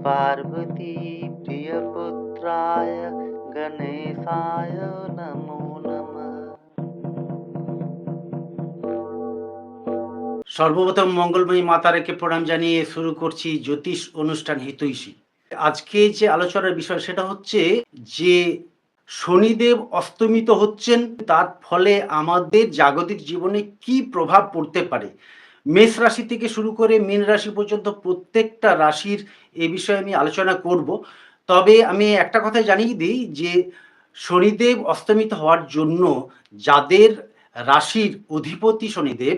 पार्वती प्रियपुत्राय गणेशाय नमो नमः সর্বপ্রথম মঙ্গলময়ী মাতারাকে প্রণাম জানিয়ে শুরু করছি জ্যোতিষ অনুষ্ঠান হিতৈষী আজকে যে আলোচনার বিষয় সেটা হচ্ছে যে শনিদেব অস্তমিত হচ্ছেন তার ফলে আমাদের জাগতিক জীবনে কি প্রভাব পড়তে পারে মেষ রাশি থেকে শুরু করে মীন রাশি পর্যন্ত প্রত্যেকটা রাশির এ বিষয়ে আমি আলোচনা করব। তবে আমি একটা কথা জানিয়ে দিই যে শনিদেব অস্তমিত হওয়ার জন্য যাদের রাশির অধিপতি শনিদেব,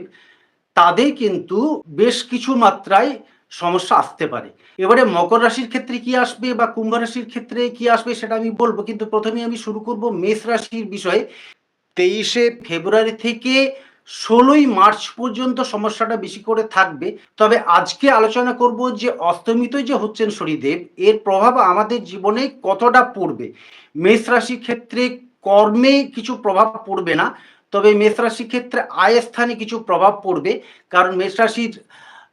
তাদের কিন্তু বেশ কিছু মাত্রায় সমস্যা আসতে পারে। এবারে মকর রাশির ক্ষেত্রে কি আসবে বা কুম্ভ রাশির ক্ষেত্রে কি আসবে সেটা আমি বলব, কিন্তু প্রথমে আমি শুরু করব মেষ রাশির বিষয়ে। তেইশে ফেব্রুয়ারি থেকে ষোলোই মার্চ পর্যন্ত সমস্যাটা বেশি করে থাকবে। তবে আজকে আলোচনা করব যে অস্তমিত যে হচ্ছেন শনিদেব, এর প্রভাব আমাদের জীবনে কতটা পড়বে? মেষ রাশির ক্ষেত্রে কর্মে কিছু প্রভাব পড়বে না, তবে মেষ রাশির ক্ষেত্রে আয় স্থানে কিছু প্রভাব পড়বে। কারণ মেষ রাশির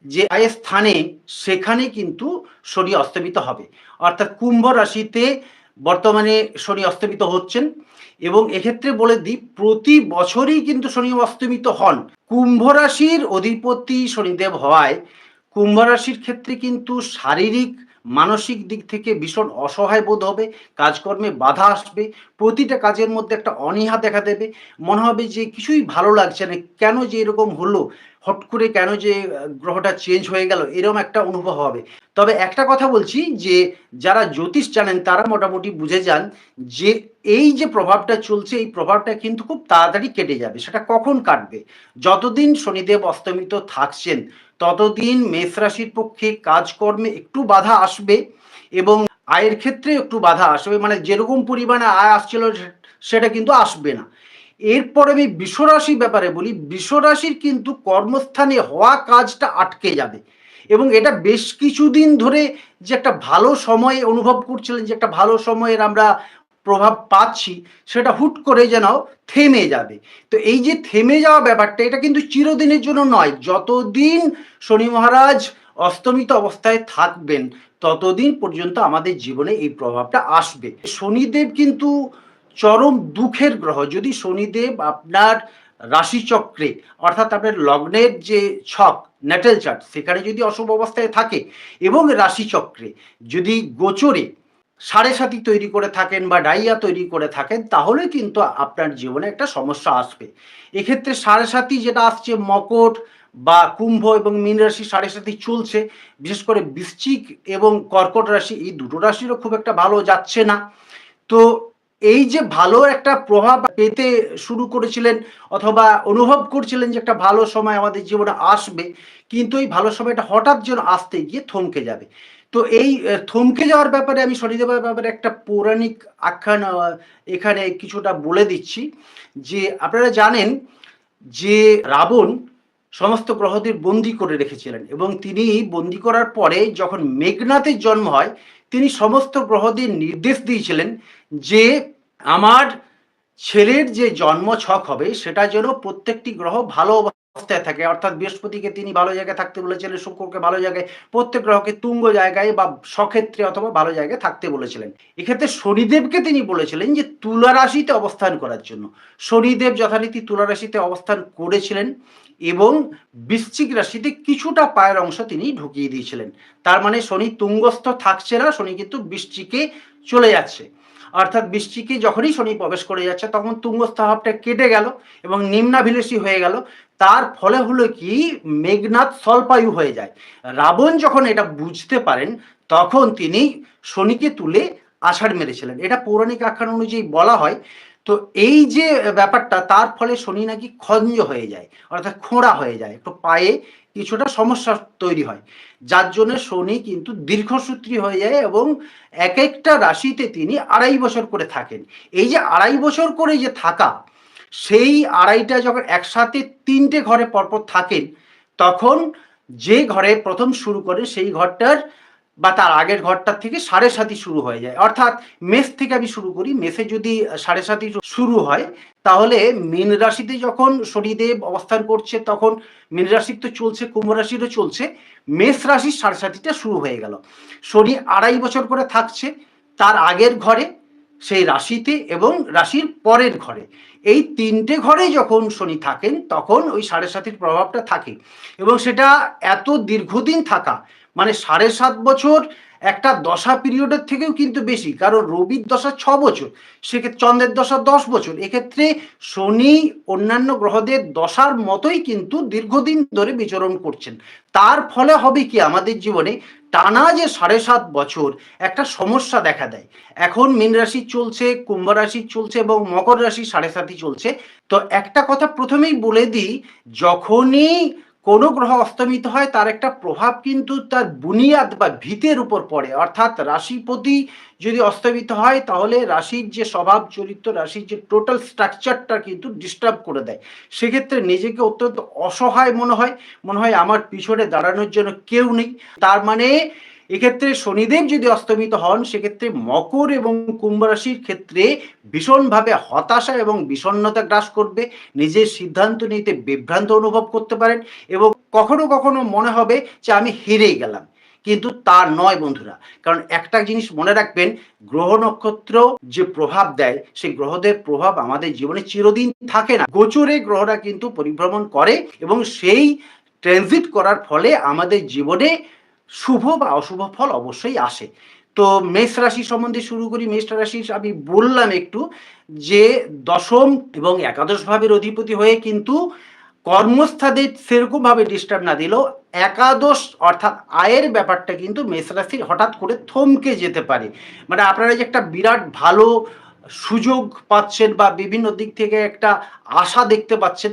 যে আয় স্থানে, সেখানে কিন্তু শনি অস্তমিত হবে। অর্থাৎ কুম্ভ রাশিতে বর্তমানে শনি অস্তমিত হচ্ছেন এবং এক্ষেত্রে বলে দিই, প্রতি বছরই কিন্তু শনি অস্তমিত হন। কুম্ভ রাশির অধিপতি শনিদেব হওয়ায় কুম্ভ রাশির ক্ষেত্রে কিন্তু শারীরিক, মানসিক দিক থেকে ভীষণ অসহায় বোধ হবে, কাজকর্মে বাধা আসবে, প্রতিটা কাজের মধ্যে একটা অনীহা দেখা দেবে। মনে হবে যে কিছুই ভালো লাগছে না, কেন যে এরকম হলো? হট করে কেন যে গ্রহটা চেঞ্জ হয়ে গেল এরকম একটা অনুভব হবে। তবে একটা কথা বলছি যে, যারা জ্যোতিষ জানেন, তারা মোটামুটি বুঝে যান যে, এই যে প্রভাবটা চলছে, এই প্রভাবটা কিন্তু খুব তাড়াতাড়ি কেটে যাবে। সেটা কখন কাটবে? যতদিন শনিদেব অস্তমিত থাকছেন, ততদিন মেষ রাশির পক্ষে কাজকর্মে একটু বাধা আসবে এবং আয়ের ক্ষেত্রে একটু বাধা আসবে। মানে যেরকম পরিমাণে আয় আসছিল সেটা কিন্তু আসবে না। এরপর আমি বিশ্বরাশির ব্যাপারে বলি, বিশ্বরাশির কিন্তু কর্মস্থানে হওয়া কাজটা আটকে যাবে। এবং এটা বেশ কিছুদিন ধরে যে একটা ভালো সময় অনুভব করছিলেন, যে একটা ভালো সময়ের আমরা প্রভাব পাচ্ছি, সেটা হুট করে যেন থেমে যাবে। তো এই যে থেমে যাওয়া ব্যাপারটা, এটা কিন্তু চিরদিনের জন্য নয়। যতদিন শনি মহারাজ অস্তমিত অবস্থায় থাকবেন, ততদিন পর্যন্ত আমাদের জীবনে এই প্রভাবটা আসবে। শনিদেব কিন্তু চরম দুঃখের গ্রহ। যদি শনিদেব আপনার রাশিচক্রে, অর্থাৎ আপনার লগ্নের যে ছক, ন্যাটেল চার্ট, সেখানে যদি অশুভ অবস্থায় থাকে এবং রাশিচক্রে যদি গোচরে সাড়ে সাতি তৈরি করে থাকেন বা ডাইয়া তৈরি করে থাকেন, তাহলে কিন্তু আপনার জীবনে একটা সমস্যা আসবে। এক্ষেত্রে সাড়ে সাতি যেটা আসছে মকট বা কুম্ভ এবং মীন রাশি সাড়ে সাতি চলছে, বিশেষ করে বৃশ্চিক এবং কর্কট রাশি, এই দুটো রাশিরও খুব একটা ভালো যাচ্ছে না। তো এই যে ভালো একটা প্রভাব পেতে শুরু করেছিলেন অথবা অনুভব করছিলেন যে একটা ভালো সময় আমাদের জীবনে আসবে, কিন্তু এই ভালো সময়টা হঠাৎ যেন আসতে গিয়ে থমকে যাবে। তো এই থমকে যাওয়ার ব্যাপারে আমি শনিদেবের ব্যাপারে একটা পৌরাণিক আখ্যান এখানে কিছুটা বলে দিচ্ছি যে আপনারা জানেন যে রাবণ সমস্ত গ্রহদের বন্দি করে রেখেছিলেন এবং তিনি বন্দি করার পরে যখন মেঘনাথের জন্ম হয় তিনি সমস্ত গ্রহদের নির্দেশ দিয়েছিলেন যে আমার ছেলের যে জন্ম ছক হবে, সেটা যেন প্রত্যেকটি গ্রহ ভালো অবস্থায় থাকে। অর্থাৎ বৃহস্পতিকে তিনি ভালো জায়গায় থাকতে বলেছিলেন, শুক্রকে ভালো জায়গায়, প্রত্যেক গ্রহকে তুঙ্গ জায়গায় বা সক্ষেত্রে অথবা ভালো জায়গায় থাকতে বলেছিলেন। এক্ষেত্রে শনিদেবকে তিনি বলেছিলেন যে তুলা রাশিতে অবস্থান করার জন্য। শনিদেব যথারীতি তুলা রাশিতে অবস্থান করেছিলেন এবং বৃশ্চিক রাশিতে কিছুটা পায়ের অংশ তিনি ঢুকিয়ে দিয়েছিলেন। তার মানে শনি তুঙ্গস্থ থাকছে না, শনি কিন্তু বৃশ্চিকে চলে যাচ্ছে। অর্থাৎ বৃষ্টিকে যখনই শনি প্রবেশ করে যাচ্ছে, তখন তুঙ্গস্থাভাবটা কেটে গেল এবং নিম্নাভিলেষী হয়ে গেল। তার ফলে হলো কি? মেঘনাথ স্বল্পায়ু হয়ে যায়। রাবণ যখন এটা বুঝতে পারেন, তখন তিনি শনিকে তুলে আষাঢ় মেরেছিলেন। এটা পৌরাণিক আখ্যান অনুযায়ী বলা হয় তো এই যে ব্যাপারটা, তার ফলে শনি নাকি খঞ্জ হয়ে যায়, অর্থাৎ খোঁড়া হয়ে যায় একটু পায়ে কিছুটা সমস্যা তৈরি হয়। যার জন্য শনি কিন্তু দীর্ঘসূত্রী হয়ে যায় এবং এক একটা রাশিতে তিনি আড়াই বছর করে থাকেন। এই যে আড়াই বছর করে যে থাকা, সেই আড়াইটা যখন একসাথে তিনটে ঘরে পরপর থাকেন, তখন যে ঘরে প্রথম শুরু করে, সেই ঘরটার বা তার আগের ঘরটার থেকে সাড়ে সাতি শুরু হয়ে যায়। অর্থাৎ মেষ থেকে আমি শুরু করি। মেষে যদি সাড়ে সাতি শুরু হয়, তাহলে মীন রাশিতে যখন শনিদেব অবস্থান করছে, তখন মীন রাশির তো চলছে, কুম্ভ রাশিরও চলছে। মেষ রাশির সাড়ে সাতিটা শুরু হয়ে গেল। শনি আড়াই বছর করে থাকছে তার আগের ঘরে, সেই রাশিতে এবং রাশির পরের ঘরে। এই তিনটে ঘরে যখন শনি থাকেন, তখন ওই সাড়ে সাতির প্রভাবটা থাকে এবং সেটা এত দীর্ঘদিন থাকা মানে সাড়ে সাত বছর একটা দশা পিরিয়ডের থেকেও কিন্তু বেশি, কারণ রবির দশা ছ বছর, সেক্ষেত্রে চন্দ্রের দশা দশ বছর, এক্ষেত্রে শনি অন্যান্য গ্রহদের দশার মতোই কিন্তু দীর্ঘদিন ধরে বিচরণ করছেন। তার ফলে হবে কি আমাদের জীবনে? টানা যে সাড়ে সাত বছর একটা সমস্যা দেখা দেয়। এখন মীন রাশি চলছে, কুম্ভ রাশি চলছে এবং মকর রাশি সাড়ে সাতই চলছে। তো একটা কথা প্রথমেই বলে দিই, যখনই কোনো গ্রহ অস্তমিত হয়, তার একটা প্রভাব কিন্তু তার বুনিয়াদ বা ভিতের উপর পড়ে। অর্থাৎ রাশিপতি যদি অস্তমিত হয়, তাহলে রাশির যে স্বভাব চরিত্র, রাশির যে টোটাল স্ট্রাকচারটা কিন্তু ডিস্টার্ব করে দেয়। সেক্ষেত্রে নিজেকে অত্যন্ত অসহায় মনে হয়। মনে হয় আমার পিছনে দাঁড়ানোর জন্য কেউ নেই। তার মানে এক্ষেত্রে শনিদেব যদি অস্তমিত হন, সেক্ষেত্রে মকর এবং কুম্ভ রাশির ক্ষেত্রে ভীষণভাবে হতাশা এবং বিষণ্ণতা গ্রাস করবে। নিজের সিদ্ধান্ত নিতে বিভ্রান্ত অনুভব করতে পারেন এবং কখনো কখনো মনে হবে যে আমি হেরে গেলাম। কিন্তু তা নয় বন্ধুরা, কারণ একটা জিনিস মনে রাখবেন, গ্রহ নক্ষত্র যে প্রভাব দেয়, সেই গ্রহদের প্রভাব আমাদের জীবনে চিরদিন থাকে না। গোচরে গ্রহরা কিন্তু পরিভ্রমণ করে এবং সেই ট্রানজিট করার ফলে আমাদের জীবনে শুভ বা অশুভ ফল অবশ্যই আসে। তো মেষ রাশি সম্বন্ধে শুরু করি। মেষ রাশি আমি বললাম একটু যে দশম এবং একাদশ ভাবের অধিপতি হয়ে কিন্তু কর্মস্থানে সেরকম ভাবে ডিস্টার্ব না দিলেও একাদশ অর্থাৎ আয়ের ব্যাপারটা কিন্তু মেষ রাশির হঠাৎ করে থমকে যেতে পারে। মানে আপনারা যে একটা বিরাট ভালো সুযোগ পাচ্ছেন বা বিভিন্ন দিক থেকে একটা আশা দেখতে পাচ্ছেন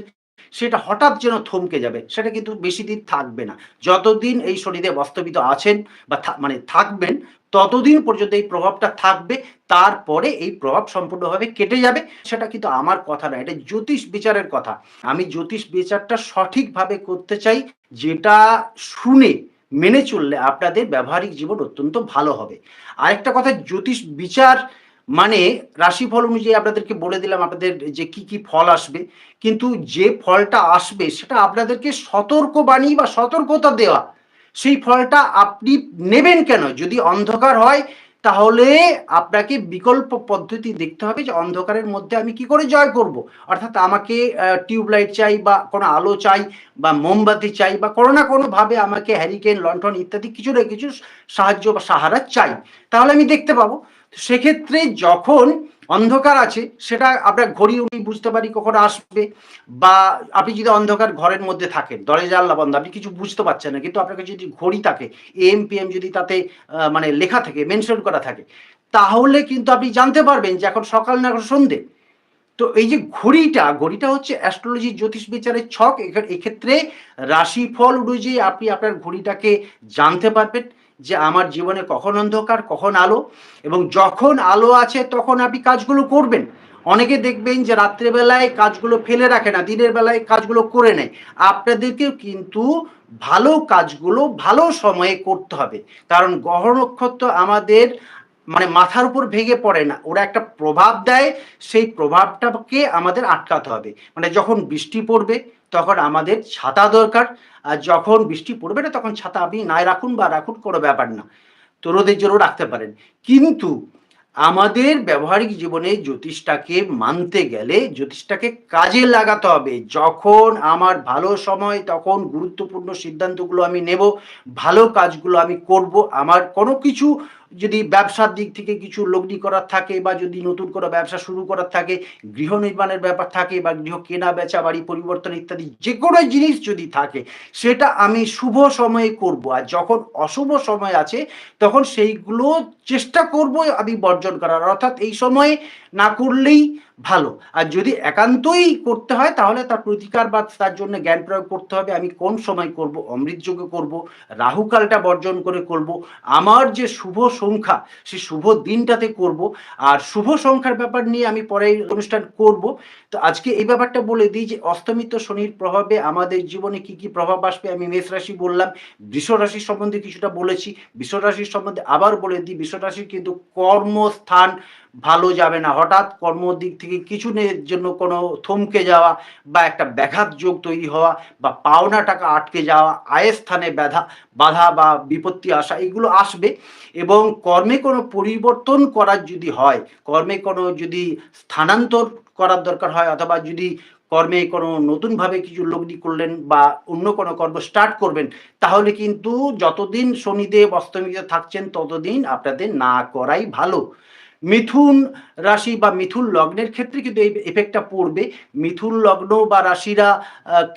সেটা হঠাৎ যেন থমকে যাবে, সেটা কিন্তু বেশি দিন থাকবে না। যতদিন এই শরীরে বাস্তবিত আছেন বা মানে থাকবেন, ততদিন পর্যন্ত এই প্রভাবটা থাকবে, তারপরে এই প্রভাব সম্পূর্ণভাবে কেটে যাবে, সেটা কিন্তু আমার কথা না, এটা জ্যোতিষ বিচারের কথা। আমি জ্যোতিষ বিচারটা সঠিকভাবে করতে চাই, যেটা শুনে, মেনে চললে আপনাদের ব্যবহারিক জীবন অত্যন্ত ভালো হবে। আরেকটা কথা, জ্যোতিষ বিচার মানে রাশিফল অনুযায়ী আপনাদেরকে বলে দিলাম আপনাদের যে কি কি ফল আসবে। কিন্তু যে ফলটা আসবে সেটা আপনাদেরকে সতর্কবাণী বা সতর্কতা দেওয়া। সেই ফলটা আপনি নেবেন কেন? যদি অন্ধকার হয়, তাহলে আপনাকে বিকল্প পদ্ধতি দেখতে হবে যে অন্ধকারের মধ্যে আমি কি করে জয় করব। অর্থাৎ আমাকে টিউবলাইট চাই বা কোনো আলো চাই বা মোমবাতি চাই বা কোনো না কোনোভাবে আমাকে হ্যারিকেন লন্ঠন ইত্যাদি কিছু না কিছু সাহায্য বা সাহারা চাই। তাহলে আমি দেখতে পাবো। সেক্ষেত্রে যখন অন্ধকার আছে, সেটা আপনার ঘড়ি উনি বুঝতে পারি কখন আসবে বা আপনি যদি অন্ধকার ঘরের মধ্যে থাকেন দরজা জানলা বন্ধ, আপনি কিছু বুঝতে পারছেন না, কিন্তু আপনার কাছে যদি ঘড়ি থাকে এম পি এম যদি তাতে মানে লেখা থাকে মেনশন করা থাকে, তাহলে কিন্তু আপনি জানতে পারবেন যে এখন সকাল না এখন সন্ধে। তো এই যে ঘড়িটা ঘড়িটা হচ্ছে অ্যাস্ট্রোলজি জ্যোতিষ বিচারের ছক এক্ষেত্রে রাশিফল অনুযায়ী আপনি আপনার ঘড়িটাকে জানতে পারবেন। যে আমার জীবনে কখন অন্ধকার, কখন আলো, এবং যখন আলো আছে তখন আপনি কাজগুলো করবেন। অনেকে দেখবেন যে রাত্রেবেলায় কাজগুলো ফেলে রাখে না, দিনের বেলায় কাজগুলো করে নেয়। আপনাদেরকেও কিন্তু ভালো কাজগুলো ভালো সময়ে করতে হবে। কারণ গ্রহ নক্ষত্র আমাদের মানে মাথার উপর ভেঙে পড়ে না। ওরা একটা প্রভাব দেয়, সেই প্রভাবটাকে আমাদের আটকাতে হবে। মানে যখন বৃষ্টি পড়বে, তখন আমাদের ছাতা দরকার। আর যখন বৃষ্টি পড়বে না, তখন ছাতা আপনি নাই রাখুন বা রাখুন, কোনো ব্যাপার না। তো রোদের জন্য রাখতে পারেন। কিন্তু আমাদের ব্যবহারিক জীবনে জ্যোতিষটাকে মানতে গেলে জ্যোতিষটাকে কাজে লাগাতে হবে। যখন আমার ভালো সময়, তখন গুরুত্বপূর্ণ সিদ্ধান্তগুলো আমি নেব, ভালো কাজগুলো আমি করব, আমার কোনো কিছু যদি ব্যবসার দিক থেকে কিছু লগ্নি করার থাকে বা যদি নতুন কোনো ব্যবসা শুরু করার থাকে, গৃহ নির্মাণের ব্যাপার থাকে বা গৃহ কেনা, বেচা, বাড়ি পরিবর্তন ইত্যাদি যে কোনো জিনিস যদি থাকে, সেটা আমি শুভ সময়ে করব। আর যখন অশুভ সময় আছে, তখন সেইগুলো চেষ্টা করব আমি বর্জন করার, অর্থাৎ এই সময়ে না করলেই ভালো। আর যদি একান্তই করতে হয়, তাহলে তার প্রতিকার বা তার জন্য জ্ঞান প্রয়োগ করতে হবে, আমি কোন সময় করব অমৃতযোগে করব, রাহুকালটা বর্জন করে করব, আমার যে শুভ সংখ্যা, সেই শুভ দিনটাতে করব, আর শুভ সংখ্যার ব্যাপার নিয়ে আমি পরে অনুষ্ঠান করব। তো আজকে এই ব্যাপারটা বলে দিই যে অস্তমিত শনির প্রভাবে আমাদের জীবনে কি কি প্রভাব আসবে, আমি মেষ রাশি বললাম, বৃষ রাশির সম্বন্ধে কিছুটা বলেছি, বৃষ রাশির সম্বন্ধে আবার বলে দিই, বৃষ রাশির কিন্তু কর্মস্থান ভালো যাবে না। হঠাৎ কর্ম দিক থেকে কিছু জন্য কোনো থমকে যাওয়া বা একটা ব্যাঘাত যোগ তৈরি হওয়া বা পাওনা টাকা আটকে যাওয়া, আয়ের স্থানে ব্যাধা বাধা বা বিপত্তি আসা, এগুলো আসবে এবং কর্মে কোনো পরিবর্তন করার যদি হয়, কর্মে কোনো যদি স্থানান্তর করার দরকার হয় অথবা যদি কর্মে কোনো নতুনভাবে কিছু লগ্নি করলেন বা অন্য কোনো কর্ম স্টার্ট করবেন, তাহলে কিন্তু যতদিন শনিদেব অস্তমিত থাকছেন ততদিন আপনাদের না করাই ভালো। মিথুন রাশি বা মিথুন লগ্নের ক্ষেত্রে কিন্তু এই এফেক্টটা পড়বে। মিথুন লগ্ন বা রাশিরা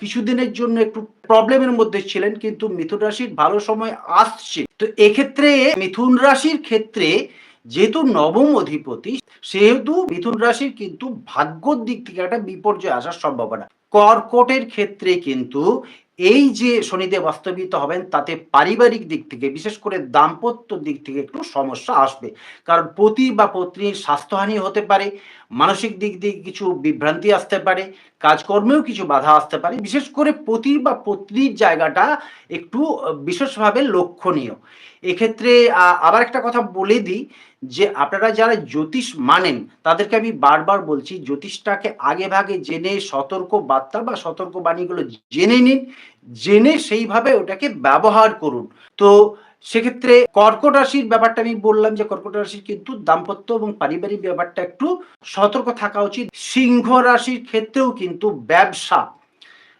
কিছুদিনের জন্য একটু প্রবলেমের মধ্যে ছিলেন, কিন্তু মিথুন রাশির ভালো সময় আসছে। তো এক্ষেত্রে মিথুন রাশির ক্ষেত্রে যেহেতু নবম অধিপতি, সেহেতু মিথুন রাশির কিন্তু ভাগ্যর দিক থেকে একটা বিপর্যয় আসার সম্ভাবনা। কর্কটের ক্ষেত্রে কিন্তু এই যে শনিদেব বাস্তবিত হবেন, তাতে পারিবারিক দিক থেকে, বিশেষ করে দাম্পত্য দিক থেকে একটু সমস্যা আসবে। কারণ পতি বা পত্নীর স্বাস্থ্যহানি হতে পারে মানসিক দিক দিয়ে কিছু বিভ্রান্তি আসতে পারে, কাজকর্মেও কিছু বাধা আসতে পারে। বিশেষ করে পতি বা পত্নীর জায়গাটা একটু বিশেষভাবে লক্ষণীয়। এক্ষেত্রে আবার একটা কথা বলে দিই যে, আপনারা যারা জ্যোতিষ মানেন, তাদেরকে আমি বারবার বলছি, জ্যোতিষটাকে আগে ভাগে জেনে সতর্ক বার্তা বা সতর্ক বাণীগুলো জেনে নিন, জেনে সেইভাবে ওটাকে ব্যবহার করুন। তো সেক্ষেত্রে কর্কট রাশির ব্যাপারটা আমি বললাম যে কর্কট রাশির কিন্তু দাম্পত্য এবং পারিবারিক ব্যাপারটা একটু সতর্ক থাকা উচিত। সিংহ রাশির ক্ষেত্রেও কিন্তু ব্যবসা,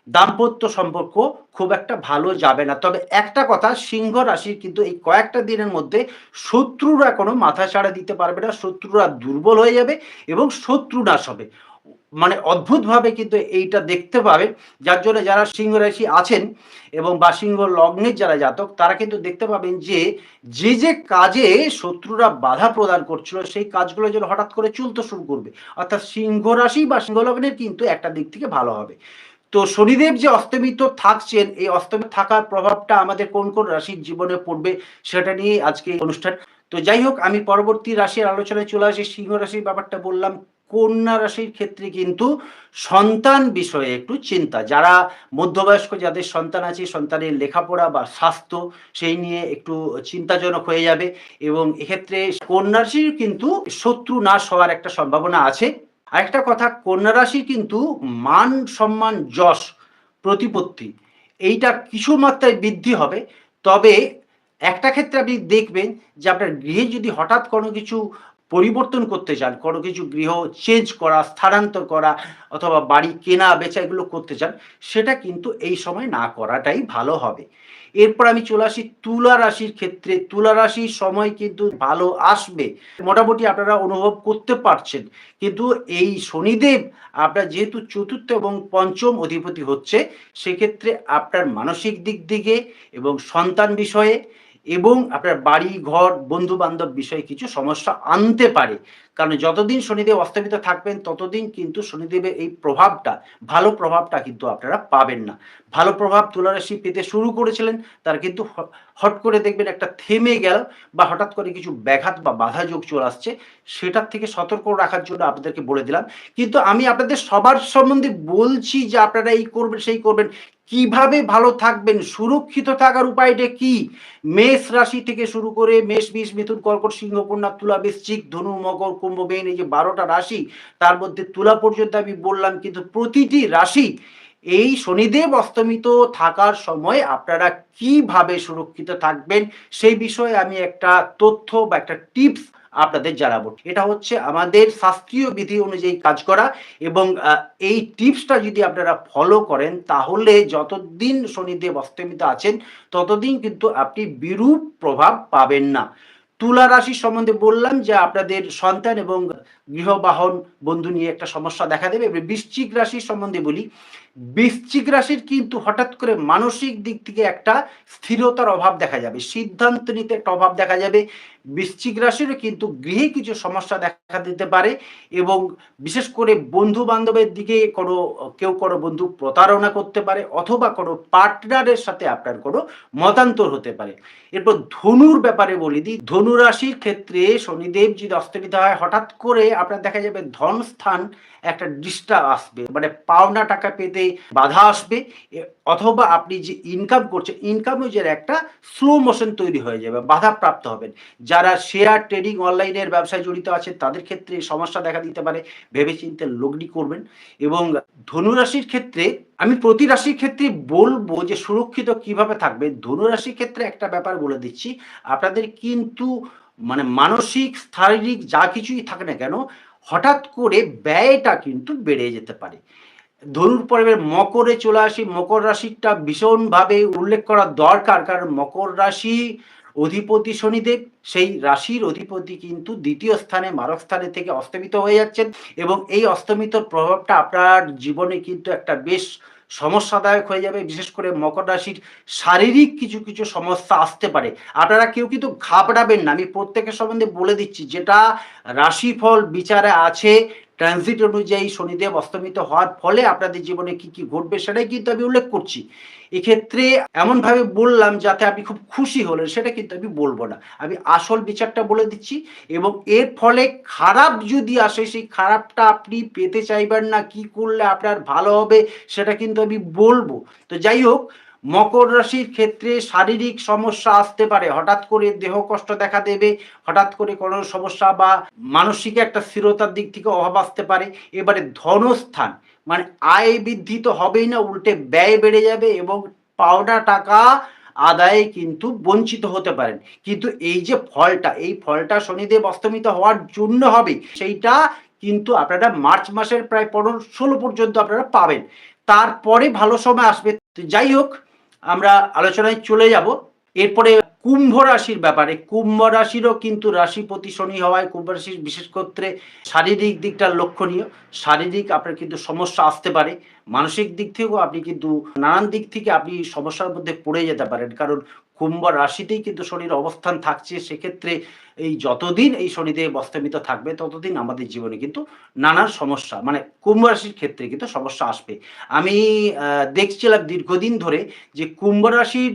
দাম্পত্য সম্পর্ক খুব একটা ভালো যাবে না। তবে একটা কথা, সিংহ রাশির কিন্তু এই কয়েকটা দিনের মধ্যে শত্রুরা কোনো মাথা ছাড়া দিতে পারবে না, শত্রুরা দুর্বল হয়ে যাবে এবং শত্রু নাশ হবে। মানে অদ্ভুতভাবে কিন্তু এইটা দেখতে পাবে। যার জন্য যারা সিংহ রাশি আছেন এবং বা সিংহ লগ্নের যারা জাতক, তারা কিন্তু দেখতে পাবেন যে যে যে কাজে শত্রুরা বাধা প্রদান করছিল, সেই কাজগুলো যেন হঠাৎ করে চলতে শুরু করবে। অর্থাৎ সিংহ রাশি বা সিংহ লগ্নের কিন্তু একটা দিক থেকে ভালো হবে। তো শনিদেব যে অস্তমিত থাকছেন, এই অস্তমিত থাকার প্রভাবটা আমাদের কোন কোন রাশির জীবনে পড়বে সেটা নিয়ে আজকে অনুষ্ঠান। তো যাই হোক, আমি পরবর্তী রাশির আলোচনায় চলে আসি। সিংহ রাশির ব্যাপারটা বললাম কন্যা রাশির ক্ষেত্রে কিন্তু সন্তান বিষয়ে একটু চিন্তা। যারা মধ্যবয়স্ক, যাদের সন্তান আছে, সন্তানের লেখাপড়া বা স্বাস্থ্য সেই নিয়ে একটু চিন্তাজনক হয়ে যাবে এবং এক্ষেত্রে কন্যা রাশির কিন্তু শত্রু নাশ হওয়ার একটা সম্ভাবনা আছে। আরেকটা কথা, কন্যা রাশি কিন্তু মান সম্মান যশ, প্রতিপত্তি এইটা কিছু মাত্রায় বৃদ্ধি হবে। তবে একটা ক্ষেত্রে আপনি দেখবেন যে আপনার গৃহে যদি হঠাৎ কোনো কিছু পরিবর্তন করতে চান, কোনো কিছু গৃহ চেঞ্জ করা, স্থানান্তর করা অথবা বাড়ি কেনা, বেচা এগুলো করতে চান, সেটা কিন্তু এই সময় না করাটাই ভালো হবে। এরপর আমি চলে আসি তুলা রাশির ক্ষেত্রে। তুলা রাশির সময় কিন্তু ভালো আসবে। মোটামুটি আপনারা অনুভব করতে পারছেন। কিন্তু এই শনিদেব আপনার যেহেতু চতুর্থ এবং পঞ্চম অধিপতি হচ্ছে, সেক্ষেত্রে আপনার মানসিক দিক থেকে এবং সন্তান বিষয়ে এবং আপনার বাড়ি, ঘর বন্ধু বান্ধব বিষয়ে কিছু সমস্যা আনতে পারে। কারণ যতদিন শনিদেব অস্তমিত থাকবেন, ততদিন কিন্তু শনিদেবের এই প্রভাবটা, ভালো প্রভাবটা কিন্তু আপনারা পাবেন না। ভালো প্রভাব তুলারাশি পেতে শুরু করেছিলেন, তার কিন্তু হট করে দেখবেন একটা থেমে গেল বা হঠাৎ করে কিছু ব্যাঘাত বা বাধা যোগ চলে আসছে, সেটার থেকে সতর্ক রাখার জন্য আপনাদেরকে বলে দিলাম। কিন্তু আমি আপনাদের সবার সম্বন্ধে বলছি যে আপনারা এই করবেন, সেই করবেন। কীভাবে ভালো থাকবেন, সুরক্ষিত থাকার উপায়টা কি? মেষ রাশি থেকে শুরু করে মেষ, বিষ, মিথুন, কর্কট, সিংহ, কন্যা, তুলা বৃশ্চিক ধনু, মকর, কুম্ভ, মেন, এই যে বারোটা রাশি, তার মধ্যে তুলা পর্যন্ত আমি বললাম, কিন্তু প্রতিটি রাশি এই শনিদেব অস্তমিত থাকার সময় আপনারা কীভাবে সুরক্ষিত থাকবেন সেই বিষয়ে আমি একটা তথ্য বা একটা টিপস আপনাদের জানাব। এটা হচ্ছে আমাদের শাস্ত্রীয় বিধি অনুযায়ী কাজ করা এবং এই টিপসটা যদি আপনারা ফলো করেন তাহলে যতদিন শনিদেব অস্তমিত আছেন ততদিন কিন্তু আপনি বিরূপ প্রভাব পাবেন না। তুলা রাশি সম্বন্ধে বললাম যে আপনাদের সন্তান এবং গৃহবাহন বন্ধু নিয়ে একটা সমস্যা দেখা দেবে। বৃশ্চিক রাশির সম্বন্ধে বলি। বৃশ্চিক রাশির কিন্তু হঠাৎ করে মানসিক দিক থেকে একটা স্থিরতার অভাব দেখা যাবে, সিদ্ধান্ত নিতে একটা অভাব দেখা যাবে। বৃশ্চিক রাশিরও কিন্তু গৃহে কিছু সমস্যা দেখা দিতে পারে এবং বিশেষ করে বন্ধু বান্ধবের দিকে কোনো, কেউ কোনো বন্ধু প্রতারণা করতে পারে অথবা কোনো পার্টনারের সাথে আপনার কোনো মতান্তর হতে পারে। এরপর ধনুর ব্যাপারে বলি দিই, ধনু রাশির ক্ষেত্রে শনিদেব যদি অস্তমিত হয়, হঠাৎ করে আপনার দেখা যাবে ধন স্থান একটা ডিস্টার্ব আসবে মানে পাওনা টাকা পেতে বাধা আসবে অথবা আপনি যে ইনকাম করছেন ইনকামও যে একটা স্লো মোশন তৈরি হয়ে যাবে বাধা প্রাপ্ত হবেন। যারা শেয়ার ট্রেডিং অনলাইনের ব্যবসায় জড়িত আছে তাদের ক্ষেত্রে সমস্যা দেখা দিতে পারে, ভেবেচিন্তে লগ্নি করবেন। এবং ধনুরাশির ক্ষেত্রে, আমি প্রতি রাশির ক্ষেত্রে বলব যে সুরক্ষিত কীভাবে থাকবে, ধনুরাশির ক্ষেত্রে একটা ব্যাপার বলে দিচ্ছি, আপনাদের কিন্তু মানে মানসিক, শারীরিক যা কিছুই থাকে না কেন, হঠাৎ করে ব্যয়টা কিন্তু বেড়ে যেতে পারে। ধনুর পর্বের মকরে চলে আসি, মকর রাশিটা ভীষণভাবে উল্লেখ করা দরকার, কারণ মকর রাশি অধিপতি শনিদেব, সেই রাশির অধিপতি কিন্তু দ্বিতীয় স্থানে, মারক স্থানে থেকে অস্তমিত হয়ে যাচ্ছেন এবং এই অস্তমিতর প্রভাবটা আপনার জীবনে কিন্তু একটা বেশ সমস্যাদায়ক হয়ে যাবে, বিশেষ করে মকর রাশির শারীরিক কিছু কিছু সমস্যা আসতে পারে। আপনারা কেউ কিন্তু ঘাবড়াবেন না, আমি প্রত্যেকের সম্বন্ধে বলে দিচ্ছি, যেটা রাশিফল বিচারে আছে ট্রানজিট অনুযায়ী শনিদেব অস্তমিত হওয়ার ফলে আপনাদের জীবনে কি কি ঘটবে সেটাই কিন্তু আমি উল্লেখ করছি। এক্ষেত্রে এমনভাবে বললাম যাতে আপনি খুব খুশি হলেন, সেটা কিন্তু আমি বলব না। আমি আসল বিচারটা বলে দিচ্ছি এবং এর ফলে খারাপ যদি আসে, সেই খারাপটা আপনি পেতে চাইবেন না, কি করলে আপনার ভালো হবে, সেটা কিন্তু আমি বলব। তো যাই হোক মকর রাশির ক্ষেত্রে শারীরিক সমস্যা আসতে পারে। হঠাৎ করে দেহ কষ্ট দেখা দেবে, হঠাৎ করে কোনো সমস্যা বা মানসিক একটা স্থিরতার দিক থেকে অভাব আসতে পারে। এবারে ধনস্থান মানে আয় বৃদ্ধি তো হবেই না, উল্টে ব্যয় বেড়ে যাবে এবং পাওনা টাকা আদায়ে কিন্তু বঞ্চিত হতে পারেন। কিন্তু এই যে ফলটা, এই ফলটা শনিদেব অস্তমিত হওয়ার জন্য হবে, সেইটা কিন্তু আপনারা মার্চ মাসের প্রায় পনেরো, ষোলো পর্যন্ত আপনারা পাবেন। তারপরে ভালো সময় আসবে। যাই হোক আমরা আলোচনায় চলে যাব। এরপরে কুম্ভ রাশির ব্যাপারে, কুম্ভ রাশিরও কিন্তু রাশিপতি শনি হওয়ায় কুম্ভ রাশির বিশেষ ক্ষেত্রে শারীরিক দিকটা লক্ষণীয়। শারীরিক আপনার কিন্তু সমস্যা আসতে পারে, মানসিক দিক থেকেও আপনি কিন্তু নানান দিক থেকে আপনি সমস্যার মধ্যে পড়ে যেতে পারেন। কারণ কুম্ভ রাশিতেই কিন্তু শনির অবস্থান থাকছে। সেক্ষেত্রে এই যতদিন এই শনিদেব অস্তমিত থাকবে, ততদিন আমাদের জীবনে কিন্তু নানা সমস্যা মানে কুম্ভ রাশির ক্ষেত্রে কিন্তু সমস্যা আসবে। আমি দেখছিলাম দীর্ঘদিন ধরে যে কুম্ভ রাশির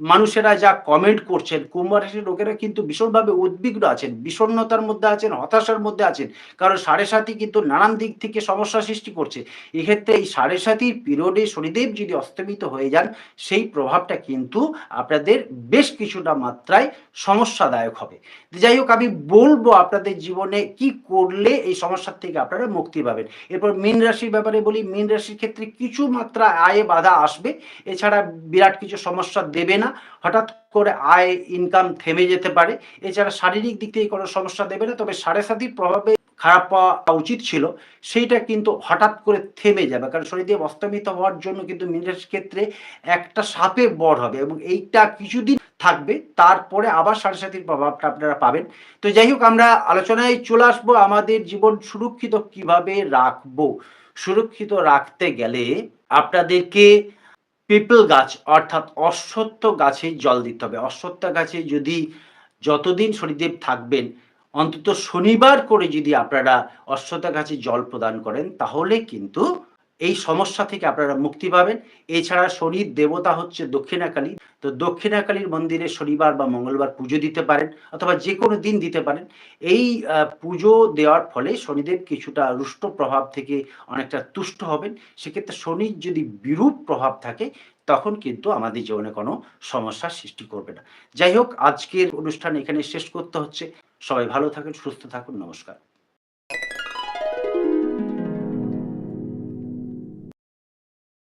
মানুষেরা যা কমেন্ট করছেন, কুম্ভ রাশির লোকেরা কিন্তু ভীষণভাবে উদ্বিগ্ন আছেন, বিষণ্ণতার মধ্যে আছেন, হতাশার মধ্যে আছেন। কারণ সাড়ে সাতই কিন্তু নানান দিক থেকে সমস্যা সৃষ্টি করছে। এক্ষেত্রে এই সাড়ে সাতির পিরিয়ডে শনিদেব যদি অস্তমিত হয়ে যান, সেই প্রভাবটা কিন্তু আপনাদের বেশ কিছুটা মাত্রায় সমস্যাদায়ক হবে। যাই হোক, আমি বলব আপনাদের জীবনে কি করলে এই সমস্যার থেকে আপনারা মুক্তি পাবেন। এরপর মীন রাশির ব্যাপারে বলি, মীন রাশির ক্ষেত্রে কিছু মাত্রা আয়ে বাধা আসবে। এছাড়া বিরাট কিছু সমস্যা দেবে না। হঠাৎ করে আয় ইনকাম থেমে যেতে পারে। এছাড়া শারীরিক দিক থেকে কোনো সমস্যা দেবে না, তবে সাড়ে সাতির প্রভাবে খারাপ পাওয়া উচিত ছিল। সেইটা কিন্তু হঠাৎ করে থেমে যাবে, কারণ শনিদেব অস্তমিত হওয়ার জন্য কিন্তু মীন ক্ষেত্রে একটা সাপে বড় হবে এবং এইটা কিছুদিন থাকবে। তারপরে আবার সাড়ে সাতির প্রভাবটা আপনারা পাবেন। তো যাই হোক, আমরা আলোচনায় চলে আসব আমাদের জীবন সুরক্ষিত কীভাবে রাখব। সুরক্ষিত রাখতে গেলে আপনাদেরকে পিপল গাছ, অর্থাৎ অশ্বত্থ গাছে জল দিতে হবে। অশ্বত্থ গাছে যদি যতদিন শনিদেব থাকবেন, অন্তত শনিবার করে যদি আপনারা অশ্বত্থ গাছে জল প্রদান করেন, তাহলে কিন্তু এই সমস্যা থেকে আপনারা মুক্তি পাবেন। এছাড়া শনির দেবতা হচ্ছে দক্ষিণাকালী। তো দক্ষিণাকালীর মন্দিরে শনিবার বা মঙ্গলবার পুজো দিতে পারেন অথবা যে কোনো দিন দিতে পারেন। এই পুজো দেওয়ার ফলে শনিদেব কিছুটা রুষ্ট প্রভাব থেকে অনেকটা তুষ্ট হবেন। সেক্ষেত্রে শনির যদি বিরূপ প্রভাব থাকে, তখন কিন্তু আমাদের জীবনে কোনো সমস্যার সৃষ্টি করবে না। যাই হোক, আজকের অনুষ্ঠান এখানে শেষ করতে হচ্ছে। সবাই ভালো থাকুন, সুস্থ থাকুন। নমস্কার।